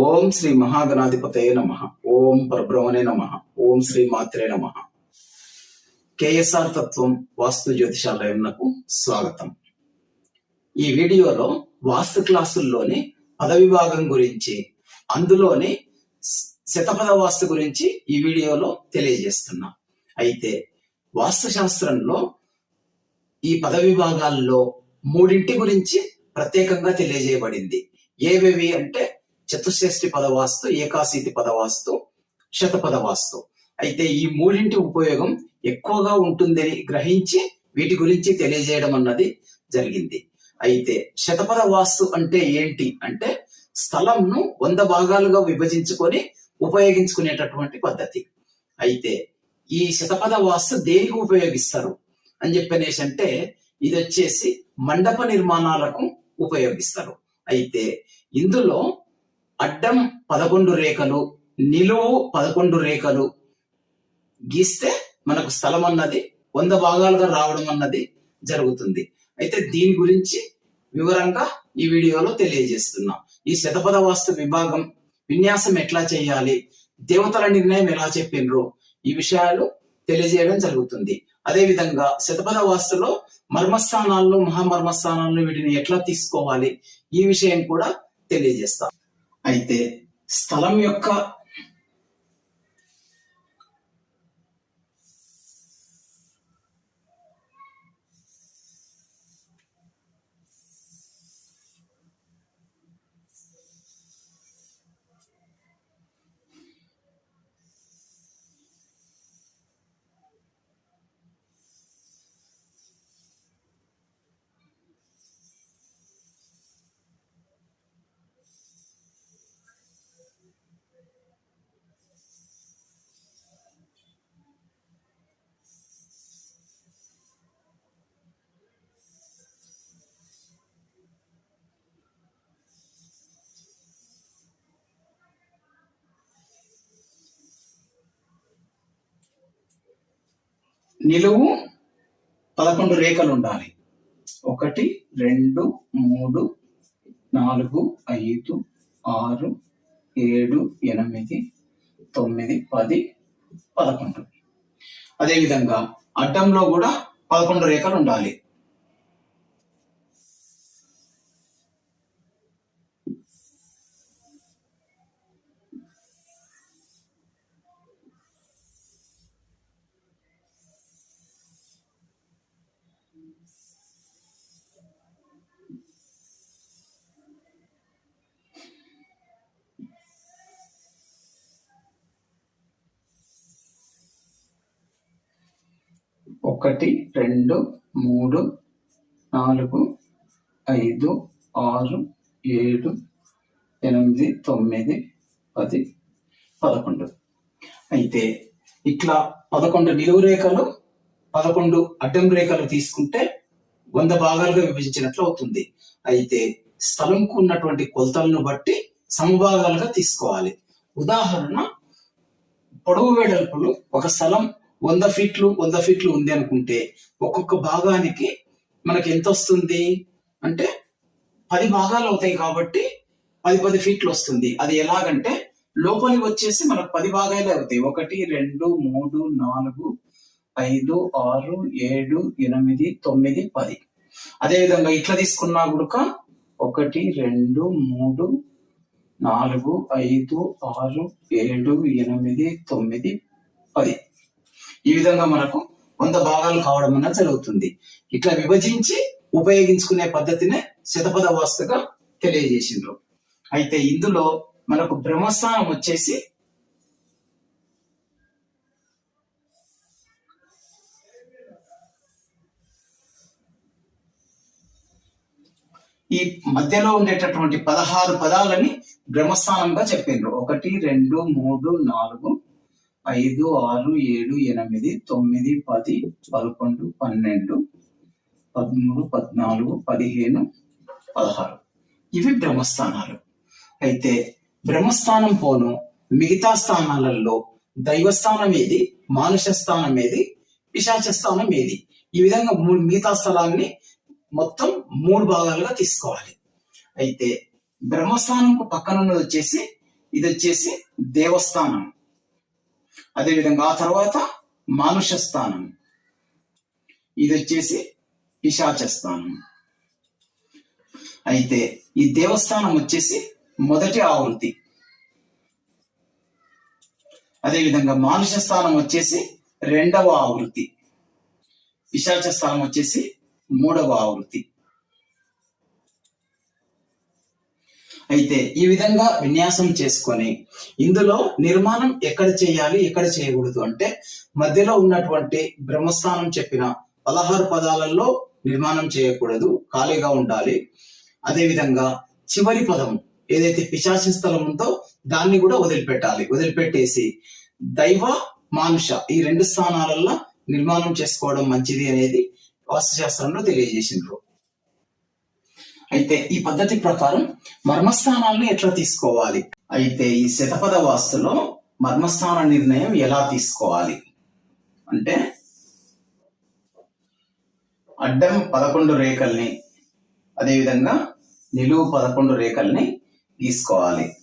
ఓం శ్రీ మహాగణాధిపతయ నమ. ఓం పరబ్రహ్మణే నమ. ఓం శ్రీ మాత్రే నమ. కేఎస్ఆర్ తత్వం వాస్తు జ్యోతిషాలయంకు స్వాగతం. ఈ వీడియోలో వాస్తు క్లాసుల్లోని పద విభాగం గురించి అందులోని శతపద వాస్తు గురించి ఈ వీడియోలో తెలియజేస్తున్నా. అయితే వాస్తు శాస్త్రంలో ఈ పద విభాగాల్లో మూడింటి గురించి ప్రత్యేకంగా తెలియజేయబడింది. ఏవేవి అంటే చతుశ్రేష్ఠి పదవాస్తు ఏకాశీతి పదవాస్తు శతపద వాస్తు అయితే ఈ మూడింటి ఉపయోగం ఎక్కువగా ఉంటుందని గ్రహించి వీటి గురించి తెలియజేయడం అన్నది జరిగింది. అయితే శతపద వాస్తు అంటే ఏంటి? అంటే స్థలంను వంద భాగాలుగా విభజించుకొని ఉపయోగించుకునేటటువంటి పద్ధతి. అయితే ఈ శతపద వాస్తు దేనికి ఉపయోగిస్తారు? అని చెప్పనేసి అంటే ఇది వచ్చేసి మండప నిర్మాణాలకు ఉపయోగిస్తారు. అయితే ఇందులో అడ్డం పదకొండు రేఖలు నిలువు పదకొండు రేఖలు గీస్తే మనకు స్థలం అన్నది వంద భాగాలుగా రావడం అన్నది జరుగుతుంది. అయితే దీని గురించి వివరంగా ఈ వీడియోలో తెలియజేస్తున్నాం. ఈ శతపద వాస్తు విభాగం విన్యాసం ఎట్లా చేయాలి దేవతల నిర్ణయం ఎలా చెప్పిండ్రు ఈ విషయాలు తెలియజేయడం జరుగుతుంది. అదే విధంగా శతపద వాస్తులో మర్మస్థానాలను మహామర్మస్థానాలను వీటిని ఎట్లా తీసుకోవాలి ఈ విషయం కూడా తెలియజేస్తాం. అయితే స్థలం యొక్క నిలువు పదకొండు రేఖలు ఉండాలి ఒకటి రెండు మూడు నాలుగు ఐదు ఆరు ఏడు ఎనిమిది తొమ్మిది పది పదకొండు. అదేవిధంగా అడ్డంలో కూడా పదకొండు రేఖలు ఉండాలి ఒకటి రెండు మూడు నాలుగు ఐదు ఆరు ఏడు ఎనిమిది తొమ్మిది పది పదకొండు. అయితే ఇట్లా పదకొండు నిలువు రేఖలు పదకొండు అడ్డం రేఖలు తీసుకుంటే వంద భాగాలుగా విభజించినట్లు అవుతుంది. అయితే స్థలంకు ఉన్నటువంటి కొలతలను బట్టి సమభాగాలుగా తీసుకోవాలి. ఉదాహరణ పొడవు వెడల్పులు ఒక స్థలం వంద ఫీట్లు వంద ఫీట్లు ఉంది అనుకుంటే ఒక్కొక్క భాగానికి మనకి ఎంత వస్తుంది? అంటే పది భాగాలు అవుతాయి కాబట్టి పది పది ఫీట్లు వస్తుంది. అది ఎలాగంటే లోపలి వచ్చేసి మనకు పది భాగాలే అవుతాయి. ఒకటి రెండు మూడు నాలుగు ఐదు ఆరు ఏడు ఎనిమిది తొమ్మిది పది. అదేవిధంగా ఇట్లా తీసుకున్నా కూడా ఒకటి రెండు మూడు నాలుగు ఐదు ఆరు ఏడు ఎనిమిది తొమ్మిది పది. ఈ విధంగా మనకు వంద భాగాలు కావడం అన్నది జరుగుతుంది. ఇట్లా విభజించి ఉపయోగించుకునే పద్ధతినే శతపద వాస్తుగా తెలియజేసిండ్రు. అయితే ఇందులో మనకు బ్రహ్మస్థానం వచ్చేసి ఈ మధ్యలో ఉండేటటువంటి పదహారు పదాలని బ్రహ్మస్థానంగా చెప్పిండ్రు ఒకటి రెండు మూడు నాలుగు ఐదు ఆరు ఏడు ఎనిమిది తొమ్మిది పది పదకొండు పన్నెండు పదమూడు పద్నాలుగు పదిహేను పదహారు. ఇవి బ్రహ్మస్థానాలు. అయితే బ్రహ్మస్థానం పోను మిగతా స్థానాలలో దైవస్థానం ఏది మానుష స్థానం ఏది పిశాచ స్థానం ఏది? ఈ విధంగా మూడు మిగతా స్థలాన్ని మొత్తం మూడు భాగాలుగా తీసుకోవాలి. అయితే బ్రహ్మస్థానంకు పక్కన ఉన్నది వచ్చేసి ఇది వచ్చేసి దేవస్థానం. అదేవిధంగా ఆ తర్వాత మానుష స్థానం ఇది వచ్చేసి పిశాచ స్థానం అయితే ఈ దేవస్థానం వచ్చేసి మొదటి ఆవృత్తి. అదేవిధంగా మానుష స్థానం వచ్చేసి రెండవ ఆవృత్తి. పిశాచ స్థానం వచ్చేసి మూడవ ఆవృత్తి. అయితే ఈ విధంగా విన్యాసం చేసుకొని ఇందులో నిర్మాణం ఎక్కడ చేయాలి ఎక్కడ చేయకూడదు అంటే మధ్యలో ఉన్నటువంటి బ్రహ్మస్థానం చెప్పిన పదహారు పదాలలో నిర్మాణం చేయకూడదు ఖాళీగా ఉండాలి. అదేవిధంగా చివరి పదం ఏదైతే పిశాచి స్థలం ఉందో దాన్ని కూడా వదిలిపెట్టాలి. వదిలిపెట్టేసి దైవ మానుష ఈ రెండు స్థానాలలో నిర్మాణం చేసుకోవడం మంచిది అనేది వాస్తుశాస్త్రంలో తెలియజేసిండ్రు. అయితే ఈ పద్ధతి ప్రకారం మర్మస్థానాలను ఎట్లా తీసుకోవాలి? అయితే ఈ శతపద వాస్తులో మర్మస్థాన నిర్ణయం ఎలా తీసుకోవాలి? అంటే అడ్డం పదకొండు రేఖల్ని అదేవిధంగా నిలువు పదకొండు రేఖల్ని తీసుకోవాలి.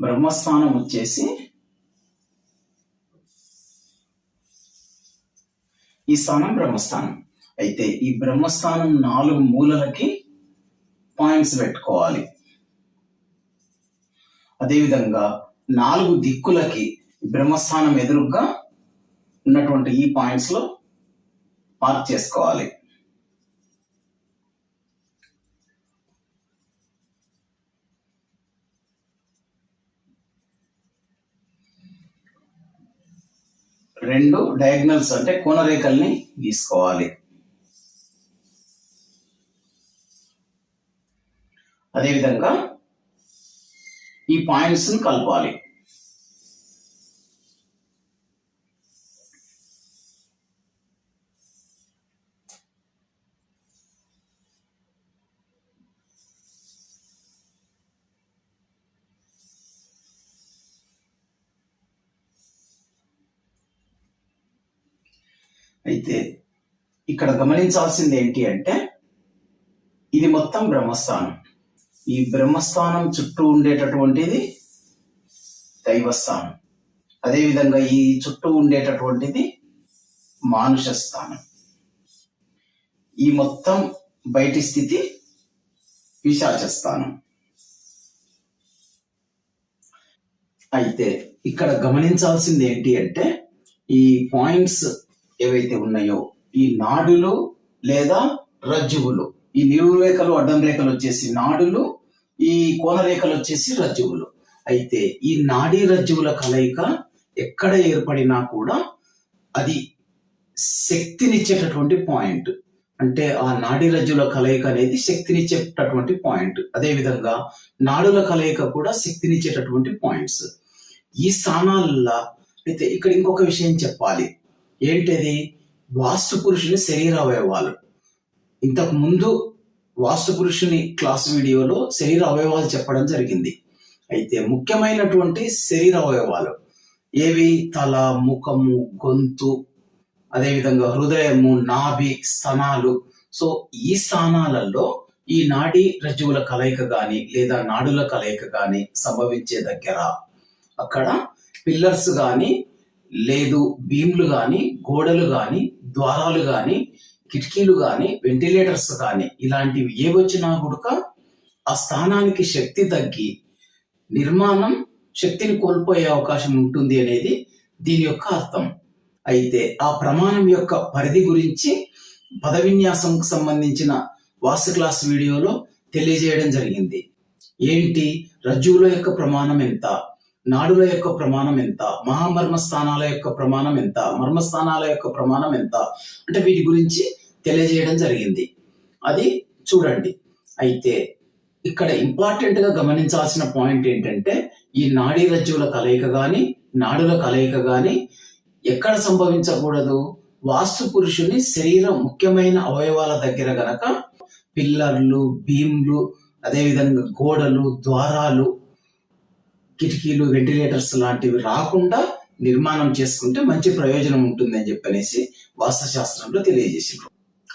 బ్రహ్మస్థానం వచ్చేసి ఈ స్థానం బ్రహ్మస్థానం. అయితే ఈ బ్రహ్మస్థానం నాలుగు మూలలకి పాయింట్స్ పెట్టుకోవాలి. అదేవిధంగా నాలుగు దిక్కులకి బ్రహ్మస్థానం ఎదురుగా ఉన్నటువంటి ఈ పాయింట్స్లో చేసుకోవాలి. రెండు డయాగ్నల్స్ అంటే కోనరేఖల్ని గీసుకోవాలి. అదేవిధంగా ఈ పాయింట్స్ని కలపాలి. అయితే ఇక్కడ గమనించాల్సింది ఏంటి అంటే ఇది మొత్తం బ్రహ్మస్థానం. ఈ బ్రహ్మస్థానం చుట్టూ ఉండేటటువంటిది దైవస్థానం. అదేవిధంగా ఈ చుట్టూ ఉండేటటువంటిది మానుష స్థానం ఈ మొత్తం బయటి స్థితి పిశాచ స్థానం అయితే ఇక్కడ గమనించాల్సింది ఏంటి అంటే ఈ పాయింట్స్ ఏవైతే ఉన్నాయో ఈ నాడులు లేదా రజ్జువులు. ఈ నిలువు రేఖలు అడ్డం రేఖలు వచ్చేసి నాడులు ఈ కోన రేఖలు వచ్చేసి రజ్జువులు. అయితే ఈ నాడీ రజ్జువుల కలయిక ఎక్కడ ఏర్పడినా కూడా అది శక్తినిచ్చేటటువంటి పాయింట్. అంటే ఆ నాడీ రజ్జుల కలయిక అనేది శక్తినిచ్చేటటువంటి పాయింట్. అదేవిధంగా నాడుల కలయిక కూడా శక్తినిచ్చేటటువంటి పాయింట్స్. ఈ స్థానాల్లో అయితే ఇక్కడ ఇంకొక విషయం చెప్పాలి. ఏంటది? వాస్తు పురుషుని శరీర అవయవాలు ఇంతకు ముందు వాస్తు పురుషుని క్లాస్ వీడియోలో శరీర అవయవాలు చెప్పడం జరిగింది. అయితే ముఖ్యమైనటువంటి శరీర అవయవాలు ఏవి? తల ముఖము గొంతు అదేవిధంగా హృదయము నాభి స్థానాలు. సో ఈ స్థానాలలో ఈ నాడీ రజ్జువుల కలయిక గాని లేదా నాడుల కలయిక గాని సంభవించే దగ్గర అక్కడ పిల్లర్స్ కానీ లేదు బీమ్లు గాని గోడలు గాని ద్వారాలు గాని కిటికీలు గాని వెంటిలేటర్స్ గాని ఇలాంటివి ఏ వచ్చినా కూడా ఆ స్థానానికి శక్తి తగ్గి నిర్మాణం శక్తిని కోల్పోయే అవకాశం ఉంటుంది అనేది దీని యొక్క అర్థం. అయితే ఆ ప్రమాణం యొక్క పరిధి గురించి పద విన్యాసంకు సంబంధించిన వాస్తు క్లాస్ వీడియోలో తెలియజేయడం జరిగింది. ఏంటి? రజ్జువుల యొక్క ప్రమాణం ఎంత? నాడుల యొక్క ప్రమాణం ఎంత? మహామర్మ స్థానాల యొక్క ప్రమాణం ఎంత? మర్మస్థానాల యొక్క ప్రమాణం ఎంత? అంటే వీటి గురించి తెలియజేయడం జరిగింది. అది చూడండి. అయితే ఇక్కడ ఇంపార్టెంట్గా గమనించాల్సిన పాయింట్ ఏంటంటే ఈ నాడీ రజ్జువుల కలయిక గాని నాడుల కలయిక గాని ఎక్కడ సంభవించకూడదు? వాస్తు పురుషుని శరీరం ముఖ్యమైన అవయవాల దగ్గర గనక పిల్లర్లు బీమ్లు అదేవిధంగా గోడలు ద్వారాలు కిటికీలు వెంటిలేటర్స్ లాంటివి రాకుండా నిర్మాణం చేసుకుంటే మంచి ప్రయోజనం ఉంటుంది అని చెప్పనేసి వాస్తు శాస్త్రంలో తెలియజేసిండ్రు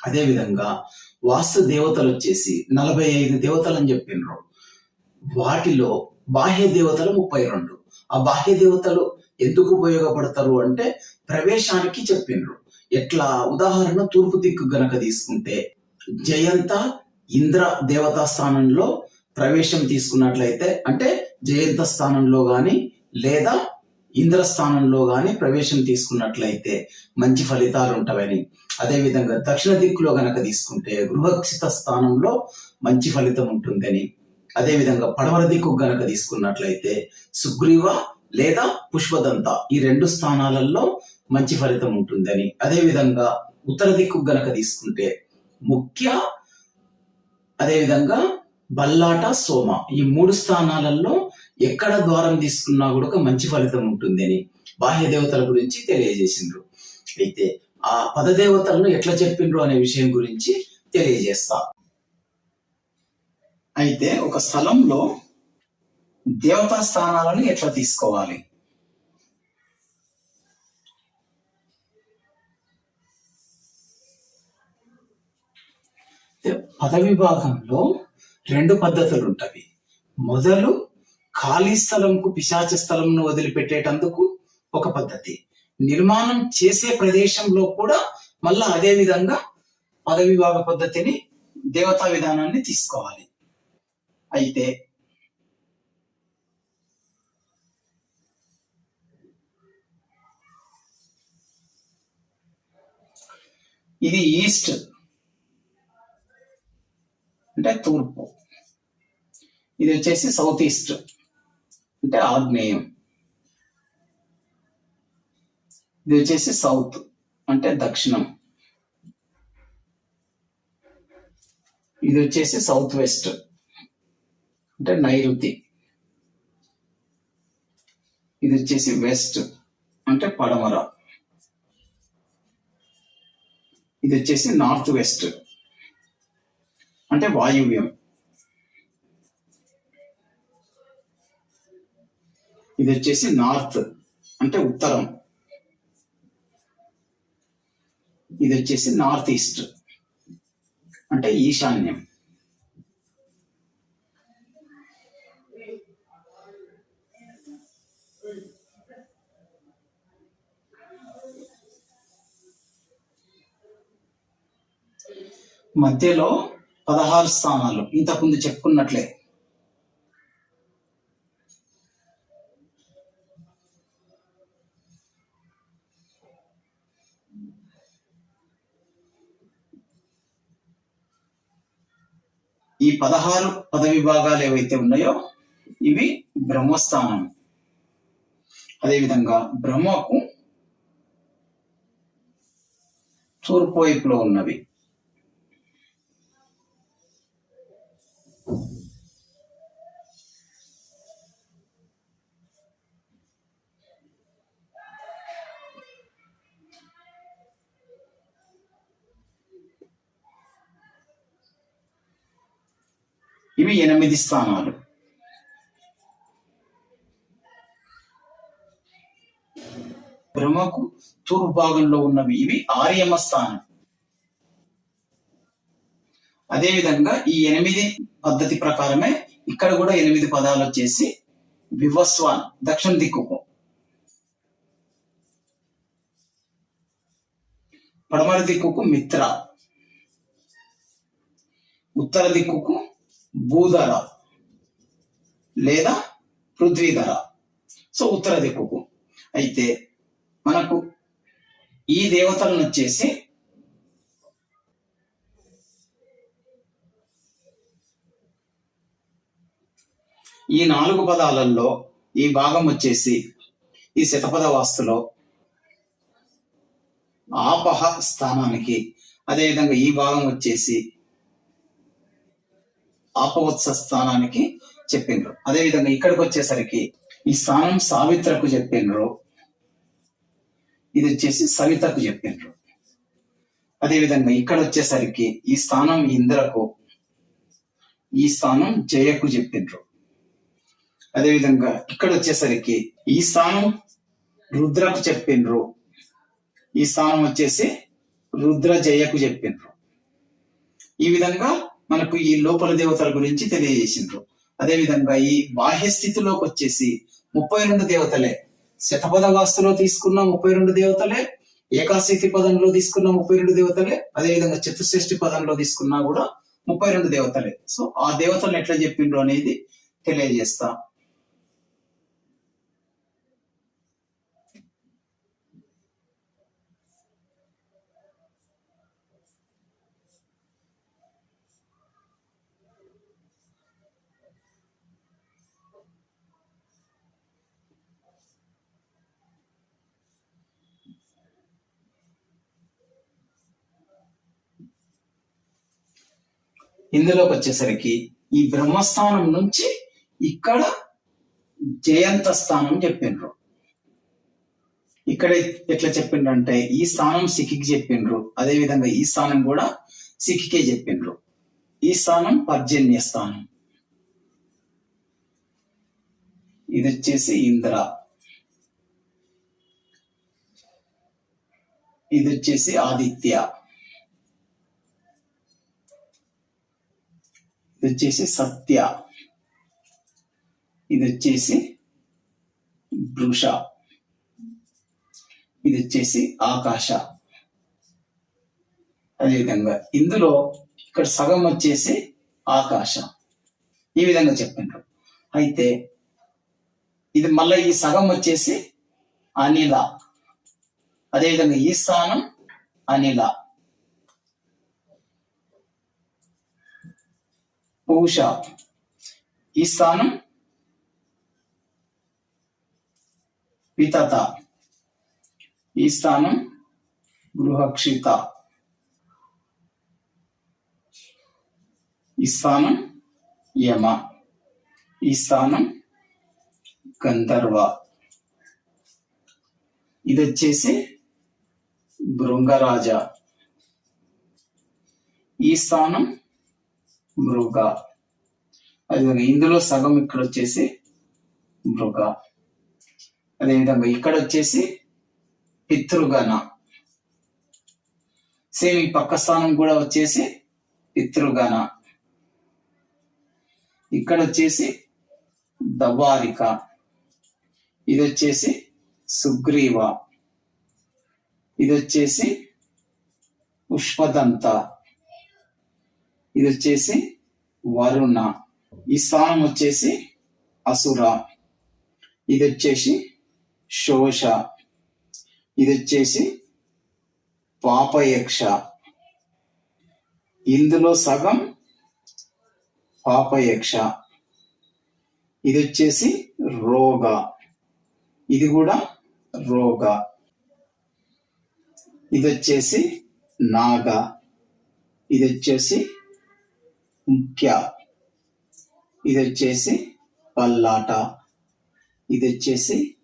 అదేవిధంగా వాస్తు దేవతలు వచ్చేసి నలభై ఐదు దేవతలు అని చెప్పిండ్రు వాటిలో బాహ్య దేవతలు ముప్పై రెండు. ఆ బాహ్య దేవతలు ఎందుకు ఉపయోగపడతారు అంటే ప్రవేశానికి చెప్పిండ్రు ఎట్లా? ఉదాహరణ తూర్పు దిక్కు గనక తీసుకుంటే జయంత ఇంద్ర దేవతా స్థానంలో ప్రవేశం తీసుకున్నట్లయితే అంటే జయంత స్థానంలో గాని లేదా ఇంద్ర స్థానంలో గాని ప్రవేశం తీసుకున్నట్లయితే మంచి ఫలితాలు ఉంటాయని. అదేవిధంగా దక్షిణ దిక్కులో గనక తీసుకుంటే గృహక్షిత స్థానంలో మంచి ఫలితం ఉంటుందని. అదేవిధంగా పడవర దిక్కు గనక తీసుకున్నట్లయితే సుగ్రీవ లేదా పుష్పదంత ఈ రెండు స్థానాలలో మంచి ఫలితం ఉంటుందని. అదేవిధంగా ఉత్తర దిక్కు గనక తీసుకుంటే ముఖ్య అదేవిధంగా బల్లాట సోమ ఈ మూడు స్థానాలలో ఎక్కడ ద్వారం తీసుకున్నా కూడా ఒక మంచి ఫలితం ఉంటుందని బాహ్య దేవతల గురించి తెలియజేసిండ్రు. అయితే ఆ పదదేవతలను ఎట్లా చెప్పిండ్రు అనే విషయం గురించి తెలియజేస్తా. అయితే ఒక స్థలంలో దేవతా స్థానాలను ఎట్లా తీసుకోవాలి? పద విభాగంలో రెండు పద్ధతులు ఉంటవి మొదలు ఖాళీ స్థలంకు పిశాచ స్థలంను వదిలిపెట్టేటందుకు ఒక పద్ధతి. నిర్మాణం చేసే ప్రదేశంలో కూడా మళ్ళా అదే విధంగా పదవిభాగ పద్ధతిని దేవతా విధానాన్ని తీసుకోవాలి. అయితే ఇది ఈస్ట్ అంటే తూర్పు. ఇది వచ్చేసి సౌత్ ఈస్ట్. అంటే ఆగ్నేయం. ఇది వచ్చేసి సౌత్ అంటే దక్షిణం. ఇది వచ్చేసి సౌత్ వెస్ట్ అంటే నైరుతి. ఇది వచ్చేసి వెస్ట్ అంటే పడమర. ఇది వచ్చేసి నార్త్ వెస్ట్ అంటే వాయువ్యం. ఇది వచ్చేసి నార్త్ అంటే ఉత్తరం. ఇది వచ్చేసి నార్త్ ఈస్ట్ అంటే ఈశాన్యం. మధ్యలో పదహారు స్థానాలు. ఇంతకుముందు చెప్పుకున్నట్లే. పదహారు పద విభాగాలు ఏవైతే ఉన్నాయో ఇవి బ్రహ్మస్థానం. అదేవిధంగా బ్రహ్మకు తూర్పు వైపులో ఉన్నవి. ఇవి ఎనిమిది స్థానాలు. బ్రహ్మకు తూర్పు భాగంలో ఉన్నవి ఇవి ఆర్యమ స్థానం. అదేవిధంగా ఈ ఎనిమిది పద్ధతి ప్రకారమే ఇక్కడ కూడా ఎనిమిది పదాలు వచ్చేసి వివస్వాన్ దక్షిణ దిక్కుకు. పడమర దిక్కుకు మిత్ర. ఉత్తర దిక్కుకు భూధర లేదా పృథ్వీధర. సో ఉత్తర దిక్కుకు. అయితే మనకు ఈ దేవతలను వచ్చేసి ఈ నాలుగు పదాలలో ఈ భాగం వచ్చేసి ఈ శతపద వాస్తులో ఆపహ స్థానానికి. అదేవిధంగా ఈ భాగం వచ్చేసి ఆపవత్స స్థానానికి చెప్పిండ్రు. అదేవిధంగా ఇక్కడికి వచ్చేసరికి ఈ స్థానం సావిత్రకు చెప్పిండ్రు. ఇది వచ్చేసి సవితకు చెప్పిండ్రు. అదేవిధంగా ఇక్కడ వచ్చేసరికి ఈ స్థానం ఇంద్రకు ఈ స్థానం జయకు చెప్పిండ్రు. అదేవిధంగా ఇక్కడ వచ్చేసరికి ఈ స్థానం రుద్రకు చెప్పిండ్రు. ఈ స్థానం వచ్చేసి రుద్ర జయకు చెప్పిండ్రు. ఈ విధంగా మనకు ఈ లోపల దేవతల గురించి తెలియజేసిండ్రు. అదేవిధంగా ఈ బాహ్య స్థితిలోకి వచ్చేసి ముప్పై రెండు దేవతలే. శతపద వాస్తులో తీసుకున్న ముప్పై రెండు దేవతలే ఏకాశక్తి పదంలో తీసుకున్న ముప్పై రెండు దేవతలే అదేవిధంగా చతుశ్రేష్ఠి పదంలో తీసుకున్నా కూడా ముప్పై రెండు దేవతలే. సో ఆ దేవతలు ఎట్లా చెప్పిండ్రు అనేది తెలియజేస్తా. ఇందులోకి వచ్చేసరికి ఈ బ్రహ్మస్థానం నుంచి ఇక్కడ జయంత స్థానం చెప్పిండ్రు. ఇక్కడ ఎట్లా చెప్పిండ్రు అంటే ఈ స్థానం సిక్కికి చెప్పిండ్రు. అదే విధంగా ఈ స్థానం కూడా సిక్కికే చెప్పిండ్రు. ఈ స్థానం పర్జన్య స్థానం. ఇది వచ్చేసి ఇంద్ర. ఇది వచ్చేసి ఆదిత్య. ఇది వచ్చేసి సత్య. ఇది వచ్చేసి భృష. ఇది వచ్చేసి ఆకాశ. అదేవిధంగా ఇందులో ఇక్కడ సగం వచ్చేసి ఆకాశ. ఈ విధంగా చెప్పిండ్రు అయితే ఇది మళ్ళీ ఈ సగం వచ్చేసి అనిల. అదేవిధంగా ఈ స్థానం అనిల. పూష ఈ స్థానం పితత. ఈ స్థానం గృహక్షిత. ఈ స్థానం యమ. ఈ స్థానం గంధర్వ. ఇది వచ్చేసి భృంగరాజ ఈ స్థానం మృగ. అదేవిధంగా ఇందులో సగం ఇక్కడ వచ్చేసి మృగ. అదేవిధంగా ఇక్కడ వచ్చేసి పితృగణ. సేమ్ ఈ పక్క స్థానం కూడా వచ్చేసి పితృగణ. ఇక్కడ వచ్చేసి దవారిక. ఇది వచ్చేసి సుగ్రీవ. ఇది వచ్చేసి పుష్పదంత. ఇది వచ్చేసి వరుణ. ఈ స్థానం వచ్చేసి అసుర. ఇది వచ్చేసి శోష. ఇది వచ్చేసి పాపయక్ష. ఇందులో సగం పాపయక్ష. ఇది వచ్చేసి రోగ. ఇది కూడా రోగ. ఇది వచ్చేసి నాగ. ఇది వచ్చేసి ముఖ్య. ఇది వచ్చేసి పల్లాట. ఇది వచ్చేసి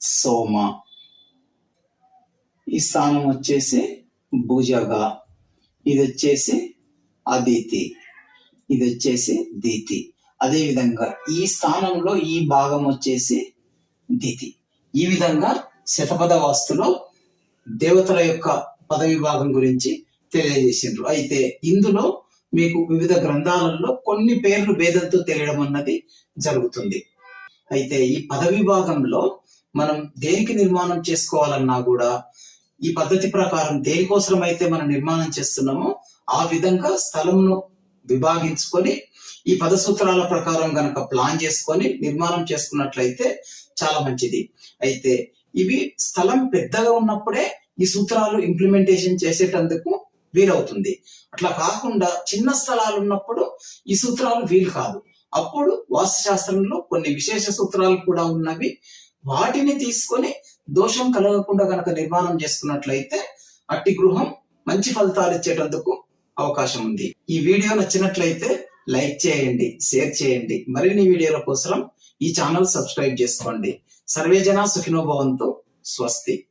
సోమ. ఈ స్థానం వచ్చేసి భుజగ. ఇది వచ్చేసి అదితి. ఇది వచ్చేసి దితి. అదేవిధంగా ఈ స్థానంలో ఈ భాగం వచ్చేసి దితి. ఈ విధంగా శతపథ వాస్తులో దేవతల యొక్క పదవి భాగం గురించి తెలియజేసిండ్రు. అయితే ఇందులో మీకు వివిధ గ్రంథాలలో కొన్ని పేర్లు భేదంతో తెలియడం అన్నది జరుగుతుంది. అయితే ఈ పద విభాగంలో మనం దేనికి నిర్మాణం చేసుకోవాలన్నా కూడా ఈ పద్ధతి ప్రకారం దేనికోసం అయితే మనం నిర్మాణం చేస్తున్నామో ఆ విధంగా స్థలంను విభాగించుకొని ఈ పద సూత్రాల ప్రకారం గనక ప్లాన్ చేసుకొని నిర్మాణం చేసుకున్నట్లయితే చాలా మంచిది. అయితే ఇవి స్థలం పెద్దగా ఉన్నప్పుడే ఈ సూత్రాలు ఇంప్లిమెంటేషన్ చేసేటందుకు వీలవుతుంది. అట్లా కాకుండా చిన్న స్థలాలు ఉన్నప్పుడు ఈ సూత్రాలు వీలు కాదు. అప్పుడు వాస్తుశాస్త్రంలో కొన్ని విశేష సూత్రాలు కూడా ఉన్నవి. వాటిని తీసుకొని దోషం కలగకుండా కనుక నిర్మాణం చేసుకున్నట్లయితే అట్టి గృహం మంచి ఫలితాలు ఇచ్చేటందుకు అవకాశం ఉంది. ఈ వీడియో నచ్చినట్లయితే లైక్ చేయండి షేర్ చేయండి. మరిన్ని వీడియోల కోసం ఈ ఛానల్ సబ్స్క్రైబ్ చేసుకోండి. సర్వేజన సుఖినోభవంతో స్వస్తి.